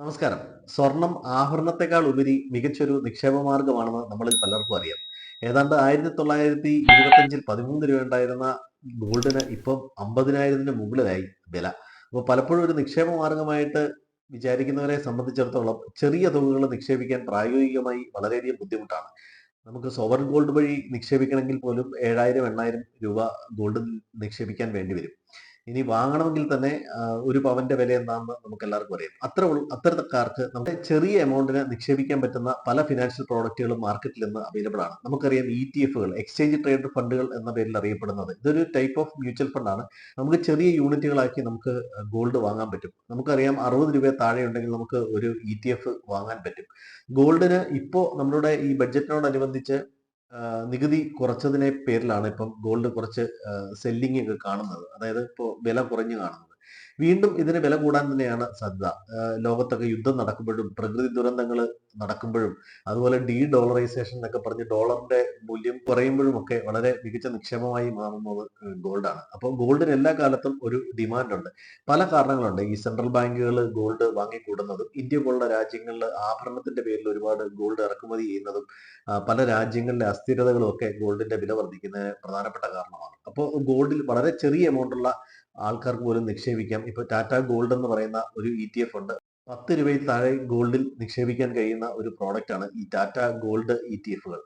നമസ്കാരം. സ്വർണം ആഭരണത്തെക്കാൾ ഉപരി മികച്ചൊരു നിക്ഷേപ മാർഗമാണെന്ന് നമ്മളിൽ പലർക്കും അറിയാം. ഏതാണ്ട് ആയിരത്തി തൊള്ളായിരത്തി ഇരുപത്തഞ്ചിൽ പതിമൂന്ന് രൂപ ഉണ്ടായിരുന്ന ഗോൾഡിന് ഇപ്പം അമ്പതിനായിരത്തിന് മുകളിലായി വില. അപ്പോൾ പലപ്പോഴും ഒരു നിക്ഷേപ മാർഗമായിട്ട് വിചാരിക്കുന്നവരെ സംബന്ധിച്ചിടത്തോളം ചെറിയ തുകകൾ നിക്ഷേപിക്കാൻ പ്രായോഗികമായി വളരെയധികം ബുദ്ധിമുട്ടാണ്. നമുക്ക് സോവർ ഗോൾഡ് വഴി നിക്ഷേപിക്കണമെങ്കിൽ പോലും ഏഴായിരം എണ്ണായിരം രൂപ ഗോൾഡ് നിക്ഷേപിക്കാൻ വേണ്ടി വരും. ഇനി വാങ്ങണമെങ്കിൽ തന്നെ ഒരു പവന്റെ വില എന്താണെന്ന് നമുക്ക് എല്ലാവർക്കും അറിയാം. അത്ര അത്തരക്കാർക്ക് നമുക്ക് ചെറിയ എമൗണ്ടിന് നിക്ഷേപിക്കാൻ പറ്റുന്ന പല ഫിനാൻഷ്യൽ പ്രോഡക്റ്റുകളും മാർക്കറ്റിൽ നിന്ന് അവൈലബിൾ ആണ്. നമുക്കറിയാം ഇ ടി എഫുകൾ എക്സ്ചേഞ്ച് ട്രേഡ് ഫണ്ടുകൾ എന്ന പേരിൽ അറിയപ്പെടുന്നത്. ഇതൊരു ടൈപ്പ് ഓഫ് മ്യൂച്വൽ ഫണ്ടാണ് നമുക്ക് ചെറിയ യൂണിറ്റുകളാക്കി നമുക്ക് ഗോൾഡ് വാങ്ങാൻ പറ്റും. നമുക്കറിയാം അറുപത് രൂപ താഴെ ഉണ്ടെങ്കിൽ നമുക്ക് ഒരു ഇ ടി എഫ് വാങ്ങാൻ പറ്റും. ഗോൾഡിന് ഇപ്പോൾ നമ്മളുടെ ഈ ബഡ്ജറ്റിനോടനുബന്ധിച്ച് നികുതി കുറച്ചതിനെ പേരിലാണ് ഇപ്പം ഗോൾഡ് കുറച്ച് സെല്ലിംഗ് ഒക്കെ കാണുന്നത്. അതായത് ഇപ്പോൾ വില കുറഞ്ഞു കാണുന്നത്. വീണ്ടും ഇതിന് വില കൂടാൻ തന്നെയാണ് സാധ്യത ലോകത്തൊക്കെ യുദ്ധം നടക്കുമ്പോഴും പ്രകൃതി ദുരന്തങ്ങൾ നടക്കുമ്പോഴും അതുപോലെ ഡീ ഡോളറൈസേഷൻ എന്നൊക്കെ പറഞ്ഞ് ഡോളറിന്റെ മൂല്യം കുറയുമ്പോഴും ഒക്കെ വളരെ മികച്ച നിക്ഷേപമായി മാറുന്നത് ഗോൾഡാണ്. അപ്പോൾ ഗോൾഡിന് എല്ലാ കാലത്തും ഒരു ഡിമാൻഡ് ഉണ്ട് പല കാരണങ്ങളുണ്ട്. ഈ സെൻട്രൽ ബാങ്കുകൾ ഗോൾഡ് വാങ്ങിക്കൂടുന്നതും ഇന്ത്യ പോലുള്ള രാജ്യങ്ങളിൽ ആഭരണത്തിന്റെ പേരിൽ ഒരുപാട് ഗോൾഡ് ഇറക്കുമതി ചെയ്യുന്നതും പല രാജ്യങ്ങളിലെ അസ്ഥിരതകളും ഒക്കെ ഗോൾഡിന്റെ വില വർദ്ധിക്കുന്നതിന് പ്രധാനപ്പെട്ട കാരണമാണ്. അപ്പോൾ ഗോൾഡിൽ വളരെ ചെറിയ എമൗണ്ടുള്ള ആൾക്കാർക്ക് പോലും നിക്ഷേപിക്കാം. ഇപ്പൊ ടാറ്റ ഗോൾഡ് എന്ന് പറയുന്ന ഒരു ഇ ടി എഫ് ഉണ്ട്. പത്ത് രൂപയിൽ താഴെ ഗോൾഡിൽ നിക്ഷേപിക്കാൻ കഴിയുന്ന ഒരു പ്രോഡക്റ്റ് ആണ് ഈ ടാറ്റ ഗോൾഡ് ഇ ടി എഫുകൾ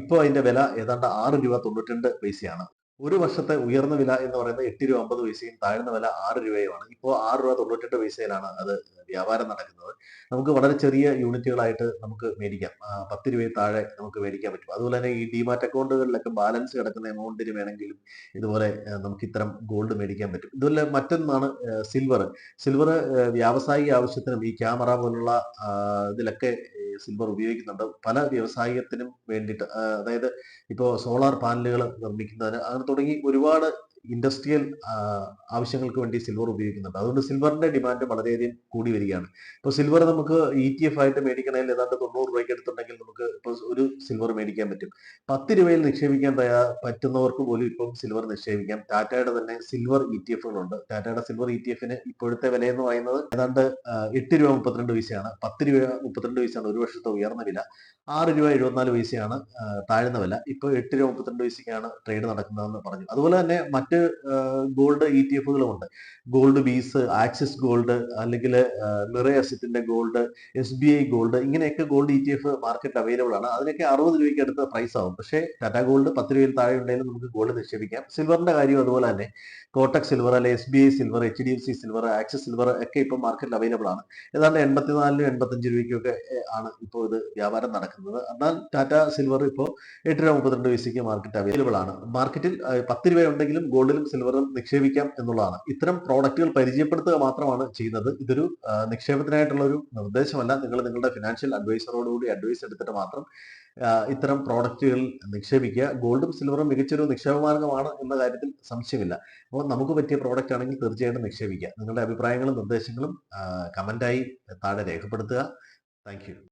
ഇപ്പോൾ അതിന്റെ വില ഏതാണ്ട് ആറ് രൂപ തൊണ്ണൂറ്റിരണ്ട് പൈസയാണ്. ഒരു വർഷത്തെ ഉയർന്ന വില എന്ന് പറയുന്നത് എട്ട് രൂപ അമ്പത് പൈസയും താഴ്ന്ന വില ആറ് രൂപയുമാണ്. ഇപ്പോൾ ആറ് രൂപ തൊണ്ണൂറ്റെട്ട് പൈസയിലാണ് അത് വ്യാപാരം നടക്കുന്നത്. നമുക്ക് വളരെ ചെറിയ യൂണിറ്റുകളായിട്ട് നമുക്ക് മേടിക്കാം. പത്ത് രൂപയിൽ താഴെ നമുക്ക് മേടിക്കാൻ പറ്റും. അതുപോലെ തന്നെ ഈ ഡിമാറ്റ് അക്കൗണ്ടുകളിലൊക്കെ ബാലൻസ് കിടക്കുന്ന എമൗണ്ടിന് വേണമെങ്കിലും ഇതുപോലെ നമുക്ക് ഇത്തരം ഗോൾഡ് മേടിക്കാൻ പറ്റും. ഇതുപോലെ മറ്റൊന്നാണ് സിൽവർ. സിൽവർ വ്യാവസായിക ആവശ്യത്തിനും ഈ ക്യാമറ പോലുള്ള ഇതിലൊക്കെ സിൽവർ ഉപയോഗിക്കുന്നുണ്ട്. പല വ്യവസായത്തിനും വേണ്ടിയിട്ട് അതായത് ഇപ്പോൾ സോളാർ പാനലുകൾ നിർമ്മിക്കുന്നതിന് അങ്ങനെ തുടങ്ങി ഒരുപാട് ഇൻഡസ്ട്രിയൽ ആവശ്യങ്ങൾക്ക് വേണ്ടി സിൽവർ ഉപയോഗിക്കുന്നുണ്ട്. അതുകൊണ്ട് സിൽവറിന്റെ ഡിമാൻഡ് വളരെയധികം കൂടി വരികയാണ്. ഇപ്പോൾ സിൽവർ നമുക്ക് ഇ ടി എഫ് ആയിട്ട് മേടിക്കണമെങ്കിൽ ഏതാണ്ട് തൊണ്ണൂറ് രൂപയ്ക്ക് എടുത്തുണ്ടെങ്കിൽ നമുക്ക് ഇപ്പോൾ ഒരു സിൽവർ മേടിക്കാൻ പറ്റും. പത്ത് രൂപയിൽ നിക്ഷേപിക്കാൻ തയ്യാ പറ്റുന്നവർക്ക് പോലും ഇപ്പം സിൽവർ നിക്ഷേപിക്കാം. ടാറ്റയുടെ തന്നെ സിൽവർ ഇ ടി എഫുകളുണ്ട് ടാറ്റയുടെ സിൽവർ ഇ ടി എഫിന് ഇപ്പോഴത്തെ വില എന്ന് പറയുന്നത് ഏതാണ്ട് എട്ട് രൂപ മുപ്പത്തിരണ്ട് പൈസയാണ്. പത്ത് രൂപ മുപ്പത്തിരണ്ട് പൈസയാണ്. ഒരു വർഷത്തെ ഉയർന്ന വില. ആറ് രൂപ എഴുപത്തിനാല് പൈസയാണ് താഴ്ന്ന വില. ഇപ്പോൾ എട്ട് രൂപ മുപ്പത്തിരണ്ട് പൈസയ്ക്കാണ് ട്രേഡ് നടക്കുന്നതെന്ന് പറഞ്ഞു. അതുപോലെ തന്നെ മറ്റ് ഗോൾഡ് ഇ ടി എഫുകളും ഉണ്ട് ഗോൾഡ് ബീസ് ആക്സിസ് ഗോൾഡ് അല്ലെങ്കിൽ Mirae അസറ്റിന്റെ gold S B I gold ഇങ്ങനെയൊക്കെ ഗോൾഡ് ഇ ടി എഫ് മാർക്കറ്റിൽ അവൈലബിൾ ആണ്. അതിനൊക്കെ അറുപത് രൂപയ്ക്ക് അടുത്ത പ്രൈസ് ആവും. പക്ഷേ ടാറ്റാ ഗോൾഡ് പത്ത് രൂപയിൽ താഴെ ഉണ്ടെങ്കിലും നമുക്ക് ഗോൾഡ് നിക്ഷേപിക്കാം. സിൽവറിന്റെ കാര്യം അതുപോലെ തന്നെ കോട്ടക് സിൽവർ അല്ലെ S B I silver H D F C silver Axis silver ഒക്കെ ഇപ്പം മാർക്കറ്റിൽ അവൈലബിൾ ആണ്. ഏതാണ്ട് എൺപത്തിനാലിനും എൺപത്തഞ്ച് രൂപയ്ക്കൊക്കെ ആണ് ഇപ്പോൾ ഇത് വ്യാപാരം നടക്കുന്നത്. എന്നാൽ ടാറ്റ സിൽവർ ഇപ്പോൾ എട്ട് രൂപ മുപ്പത്തിരണ്ട് പൈസയ്ക്ക് മാർക്കറ്റ് അവൈലബിൾ ആണ്. മാർക്കറ്റിൽ പത്ത് രൂപ ഉണ്ടെങ്കിലും ഗോൾഡിലും സിൽവറിലും നിക്ഷേപിക്കാം എന്നുള്ളതാണ്. ഇത്തരം പ്രോഡക്റ്റുകൾ പരിചയപ്പെടുത്തുക മാത്രമാണ് ചെയ്യുന്നത്. ഇതൊരു നിക്ഷേപത്തിനായിട്ടുള്ള ഒരു നിർദ്ദേശമല്ല. നിങ്ങൾ നിങ്ങളുടെ ഫിനാൻഷ്യൽ അഡ്വൈസറോടുകൂടി അഡ്വൈസ് എടുത്തിട്ട് മാത്രം ഇത്തരം പ്രോഡക്റ്റുകൾ നിക്ഷേപിക്കുക. ഗോൾഡും സിൽവറും മികച്ചൊരു നിക്ഷേപ മാർഗമാണ് എന്ന കാര്യത്തിൽ സംശയമില്ല. അപ്പോൾ നമുക്ക് പറ്റിയ പ്രോഡക്റ്റ് ആണെങ്കിൽ തീർച്ചയായിട്ടും നിക്ഷേപിക്കുക നിങ്ങളുടെ അഭിപ്രായങ്ങളും നിർദ്ദേശങ്ങളും കമന്റായി താഴെ രേഖപ്പെടുത്തുക. താങ്ക്